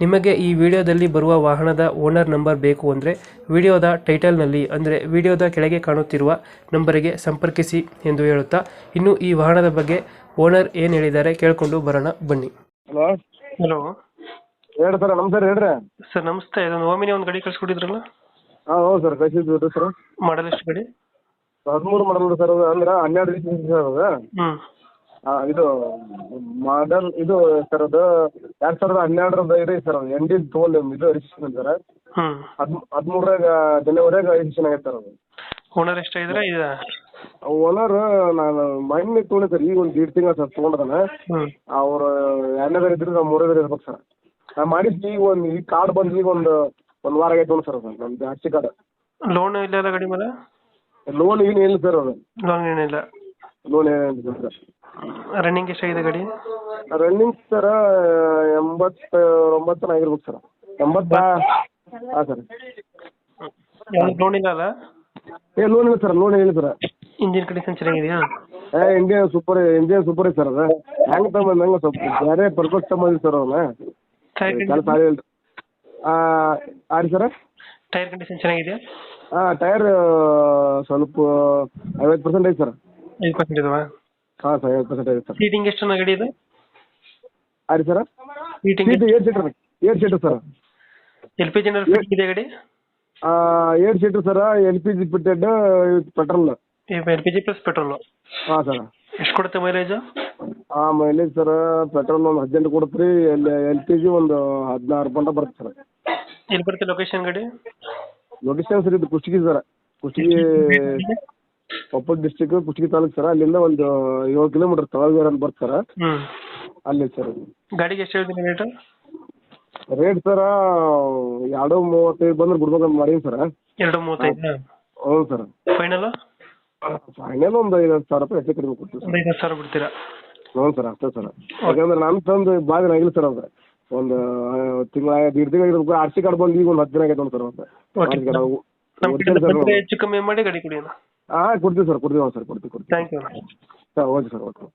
ನಿಮಗೆ ಈ ವಿಡಿಯೋದಲ್ಲಿ ಬರುವ ವಾಹನದ ಓನರ್ ನಂಬರ್ ಬೇಕು ಅಂದರೆ ವಿಡಿಯೋದ ಟೈಟಲ್ನಲ್ಲಿ ಅಂದರೆ ವಿಡಿಯೋದ ಕೆಳಗೆ ಕಾಣುತ್ತಿರುವ ನಂಬರಿಗೆ ಸಂಪರ್ಕಿಸಿ ಎಂದು ಹೇಳುತ್ತಾ ಇನ್ನು ಈ ವಾಹನದ ಬಗ್ಗೆ ಓನರ್ ಏನು ಹೇಳಿದ್ದಾರೆ ಕೇಳಿಕೊಂಡು ಬರೋಣ ಬನ್ನಿ. ಹಲೋ. ಹಲೋ. ಹೇಳಿ ಸರ್ ನಮಸ್ಕಾರ ಹೇಳ್ರಿ. ಸರ್ ನಮಸ್ತೆ. ಇದೊಂದು ಓಮಿನಿ ಒಂದು ಗಾಡಿ ಕಳ್ಸಿಕೊಟ್ಟಿದ್ರಲ್ಲ? ಹಾಂ ಹೌದು ಸರ್ ಕಳಿಸಿದ್ದು ಸರ್. ಮಾಡಲ್ ಎಷ್ಟು ಗಾಡಿ? ಹದಿಮೂರು ಮಾಡಲ್ ಸರ್ ಅಂದ್ರೆ ಹನ್ನೆರಡು ಸರ್ ಅದು. ಹ್ಞೂ ಇದು ಮಾಡಲ್ ಇದು ಸರ್ ಅದು ಎರಡ್ ಸಾವಿರದ ಹನ್ನೆರಡರದ ಇದೆ ಸರ್ ಅದು ತೋಲ್ ಇದು ರಿಜಿಸ್ಟ್ರೇಷನ್ ಸರ್ ಹ್ಮ್ ಹದ್ ಹದಿಮೂರಾಗ ಜನವರಿಯಾಗ ರಿಜಿಸ್ಟ್ರೇಷನ್ ಆಗೈತೆ ಸರ್ ಅದು. ಓನರ್ ಎಷ್ಟಾಗಿದ್ರೆ ಇದು ಓನರ್ ನಾನು ಮೊನ್ನೆ ತೊಗೊಂಡೆ ಸರ್ ಈಗ ಒಂದು ದೀಡ್ ತಿಂಗಳು ಸರ್ ತೊಗೊಂಡದನ ಅವ್ರ ಅವ್ರು ಎರಡನೇದಾರ ಇದ್ರೆ ನಾವು ಮೂರನೇದಾರ ಇರ್ಬೇಕು ಸರ್ ನಾ ಮಾಡಿದ್ದು ಈಗ ಒಂದು ಈ ಕಾರ್ಡ್ ಬಂದು ಈಗ ಒಂದು ಒಂದು ವಾರ ಆಗೈತೆ ನೋಡಿ ಸರ್ ಅದು. ನಮ್ದು ಹಚ್ಚಿ ಕಾರ್ಡ್ ಲೋನ್ ಇಲ್ಲ ಗಾಡಿ ಮೇಲೆ? ಲೋನ್ ಏನು ಇಲ್ಲ ಸರ್ ಅದು. ಲೋನ್ ಏನಿಲ್ಲ. ಲೋನ್ ಸರ್ ರನ್ನಿಂಗ್ ಎಷ್ಟಾಗಿದೆ ಗಡಿ? ರನ್ನಿಂಗ್ ಸರ ಎಂಬತ್ತ ಒಂಬತ್ತು ಆಗಿರ್ಬೇಕು ಸರ್ ಎಂಬತ್ತ ಹಾಂ ಸರ್ ಲೋನ್ ಇಲ್ಲ ಅಲ್ಲ? ಏ ಲೋನ್ ಇಲ್ಲ ಸರ್ ಲೋನ್ ಇಲ್ಲ ಸರ್ ಇಂಜಿನ್ ಕಂಡೀಷನ್ ಚೆನ್ನಾಗಿದೆಯಾ? ಏ Indian super engine super sir ಅದ. ಹೆಂಗೆ ತಗೊಂಬಂದು ಹಂಗೆ ಸ್ವಲ್ಪ ಬೇರೆ ಪರ್ಪಸ್ ತಗೊಂಬಂದಿ ಸರ್ ಅವನ್ನ ಟೈರ್ ಕೆಲಸ ಆಗಿಲ್ಲ ಆರಿ ಸರ ಟೈರ್ ಕಂಡೀಷನ್ ಚೆನ್ನಾಗಿದೆಯಾ? ಹಾಂ ಟೈರ್ ಸ್ವಲ್ಪ ಐವತ್ತು ಪರ್ಸೆಂಟ್ ಐತೆ ಸರ್ ಐದು ಪರ್ಸೆಂಟ್ ಇದಾವ? ಹಾಂ ಸರ್ ಐವತ್ತು ಪರ್ಸೆಂಟ್ ಐತೆ ಸರ್ ಸೀಟಿಂಗ್ ಎಷ್ಟು ಚೆನ್ನಾಗಿ ಗಾಡಿ ಇದೆ? ಆರಿ ಸರ seating seat eight seater eight seater sir L P G ಇದೆ ಗಾಡಿ? Eight seater sir L P G fitted petrol L P G plus petrol ಹಾ ಸರ್ ಎಷ್ಟು ಕೊಡುತ್ತೆ ಮೈಲೇಜ್ ಆ ಮೈಲೇಜ್ ಸರ್ ಪೆಟ್ರೋಲ್ ಒಂದು ಹದಿನೆಂಟು ಕೊಡುತ್ತೆ ರೀ ಎಲ್ ಎಲ್ ಪಿ ಜಿ ಒಂದು ಹದಿನಾರು ಪಂಟ ಬರುತ್ತೆ ಸರ್ ಎಲ್ಲಿ ಬರುತ್ತೆ ಲೊಕೇಶನ್ ಗಾಡಿ? ಲೊಕೇಶನ್ ಸರ್ ಇದು Kushtagi sir Kushtagi Koppal district Kushtagi taluk sir. ಅಲ್ಲಿಂದ ಒಂದು ಏಳು ಕಿಲೋಮೀಟರ್ ತಳಗೇರ್ ಅಂತ ಬರುತ್ತೆ ಸರ್ ಹ್ಞೂ ಅಲ್ಲಿ ಸರ್. ಗಾಡಿಗೆ ಎಷ್ಟು ಹೇಳ್ತೀನಿ ರೇಟ್ ರೇಟ್ ಸರ ಎರಡು ಮೂವತ್ತೈದು ಬಂದ್ರೆ ಬಿಡ್ಬೇಕಂತ ಮಾಡೀನಿ ಸರ್. ಎರಡು ಮೂವತ್ತೈದು ಹ್ಞೂ ಸರ್. ಫೈನಲ್ ಫೈನಲ್ ಒಂದು ಐವತ್ತು ಸಾವಿರ ರೂಪಾಯಿ ಹೆಚ್ಚು ಕಡಿಮೆ ಕೊಡ್ತೀವಿ ಸರ್. ಒಂದು ಐದು ಸಾವಿರ ಬಿಡ್ತೀರಾ? ಹ್ಞೂ ಸರ್ ಅಷ್ಟೇ ಸರ್. ಯಾಕಂದ್ರೆ ನಾನು ತಂದು ಭಾಳ ದಿನ ಆಗಿಲ್ಲ ಸರ್ ಅದು ಒಂದು ತಿಂಗಳ ದೀಡ್ ತಿಂಗಳ ಆಗಿರ್ಬೇಕು ಆರ್ ಸಿ ಕಾರ್ಡ್ ಬಂದು ಈಗ ಒಂದು ಹತ್ತು ದಿನ ಆಗೈತೆ ನೋಡಿ ಸರ್ ಅಂತ Okay. ಆರ್ ಸಿ ಕಾರ್ಡ್ ನಮ್ಮ ಕಡೆಯಿಂದ ಬಂದರೆ ಹೆಚ್ಚು ಕಮ್ಮಿ ಮಾಡಿ ಗಾಡಿ ಕೊಡಿ ಕೊಡ್ತೀವಿ ಸರ್ ಕೊಡ್ತೀವಿ ಸರ್ ಕೊಡ್ತೀವಿ ಕೊಡ್ತೀವಿ thank you sir okay sir okay